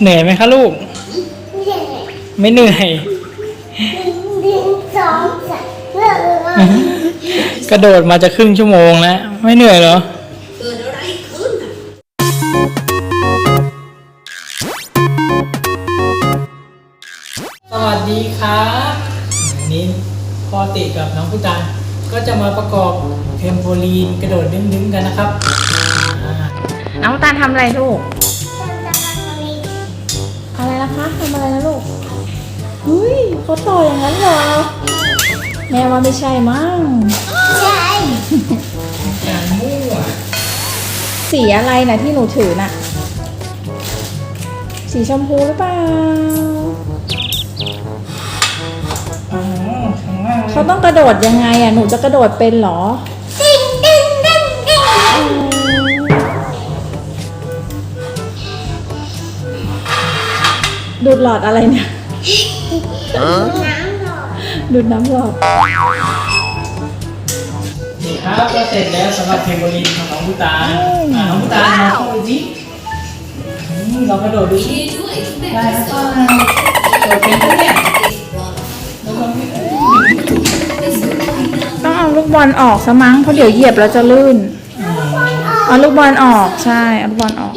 เหนื่อยไหมคะลูกเย่ไม่เหนื่อย ดินสองสามเลิกกระโดดมาจะครึ่งชั่วโมงแล้ว ไม่เหนื่อยเหรอ เกิดอะไรขึ้นน่ะสวัสดีครับวันนี้พ่อติกับน้องพุตานก็จะมาประกอบเทมโพลีนกระโดดดึงๆกันนะครับอ่าน้องตาลทำอะไรลูก คะทำอะไรนะลูกเฮ้ยเขาต่ออย่างนั้นเหรอ แม่ว่าไม่ใช่มั้ง ใช่การมั่วสีอะไรนะที่หนูถือน่ะ สีชมพูหรือเปล่า อ๋อข้างล่างเขาต้องกระโดดยังไงอะ หนูจะกระโดดเป็นเหรอ ดูดหลอดอะไรเนี่ยน้ำหรอดูดน้ำหลอดนี่ครับก็เสร็จแล้วสำหรับเทมโพลีนของน้องพุตานอ่าน้องพุตานเราเข้าไปสิอืมเรากระโดดดูสิดีด้วยที่แม่ได้ไปแล้วสก็อนกระโดดเป็นปะเนี่ยเด็กรอแล้วก็ไม่ไปสู่ว่ายน้ำต้องเอาลูกบอลออกซะมั้งเพราะเดี๋ยวเหยียบแล้วจะลื่น เอาลูกบอลออกใช่เอาลูกบอลออก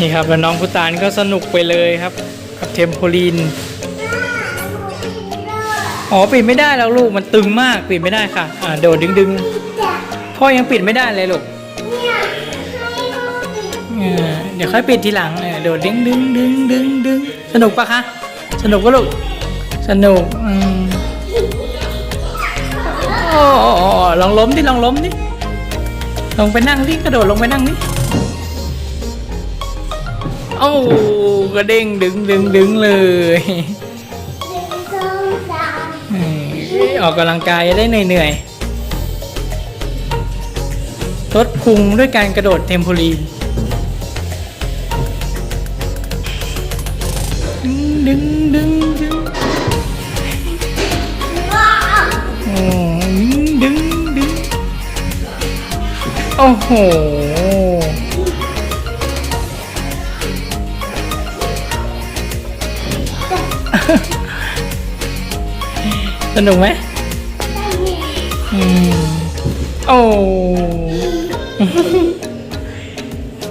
นี่ครับแล้วน้องพุตานก็สนุกไปเลยครับ กับเทมโพลีนอ๋อปิดไม่ได้แล้วลูกมันตึงมากปิดไม่ได้ค่ะ อ่าโดดดึงดึงๆพ่อยังปิดไม่ได้เลยลูกเดี๋ยวค่อยปิดทีหลังเออโดดดึงดึงดึงดึงดึงสนุกปะคะ สนุกปะลูกสนุกอืมโอ้ลองล้มดิลองล้มดิลงไปนั่งดิกระโดดลงไปนั่งดิ โอ้กระเด้งดึงดึงดึงเลยออกกำลังกายได้เหนื่อยๆลดพุงด้วยการกระโดดเทมโพลีนดึงดึงดึงว้าวโอ้ดึงดึงโอ้โห สนุกไหมอืมโอ้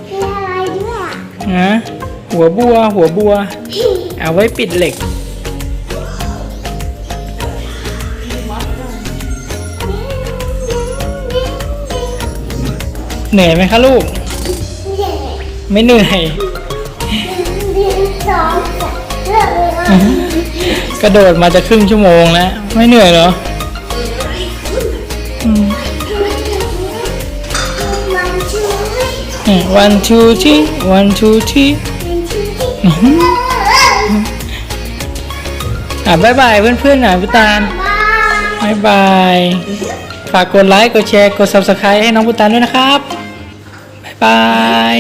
คืออะไรด้วยฮะหัวบัว หัวบัว เอาไว้ปิดเหล็ก เหนื่อยไหมคะลูกเย่ไม่เหนื่อยดินสองสามเลิก กระโดดมาจะครึ่งชั่วโมงแล้ว ไม่เหนื่อยเหรออืมมันช่วยอืม one two three one two three มันช่อะบายบายเพื่อนๆหน่อยพี่ตาลบายบาย ฝากกดไลค์ กดแชร์ กด subscribe ให้น้องพุตานด้วยนะครับบายบาย